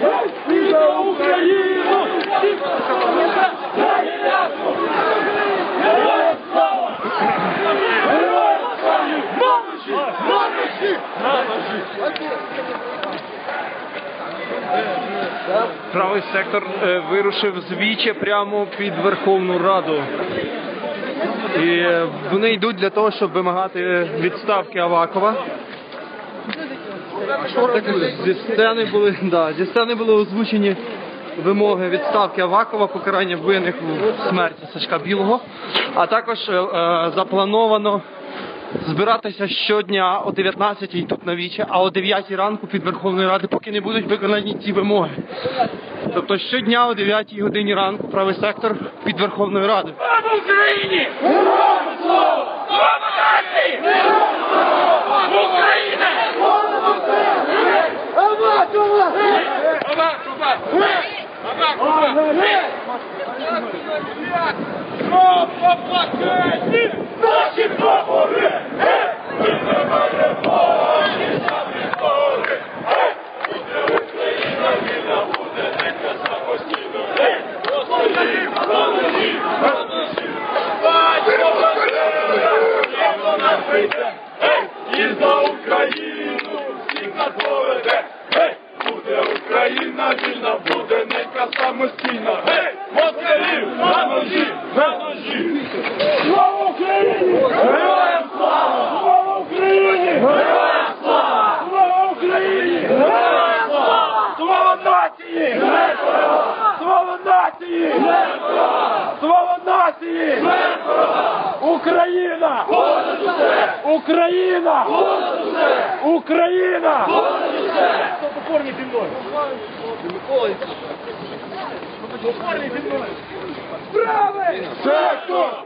Україну! Правий сектор е, вирушив з прямо під Верховну Раду. І е, вони йдуть для того, щоб вимагати відставки Авакова. Зі сцени були, да, зі сцени були озвучені вимоги відставки Авакова, покарання винних в смерті Сашка Білого, а також е, е, заплановано збиратися щодня о 19-й тут на Віче, а о 9 ранку під Верховною Ради, поки не будуть виконані ці вимоги. Тобто щодня о 9 годині ранку правий сектор під Верховною Радою. Слава Україні! Слава Україна! Авакова! Авакова! Слава плакаті! Наші прапори! Ми тримаємо! Наші прапори! Буде Україна, вільна буде, нека самостійно! Господи, Господи, Господи! Батько, вона прийде! Гей! І за нека самостійна! Гей! Москалів! На ножі! На ножі! Слава Україні! Героям слава! Слава Україні! Героям слава! Слава Україні! Героям слава! Слава нації! Слава нації! Слава нації! Україна! Україна! Україна! Покорні зі мною! Покорні зі мною! Правий! Сектор!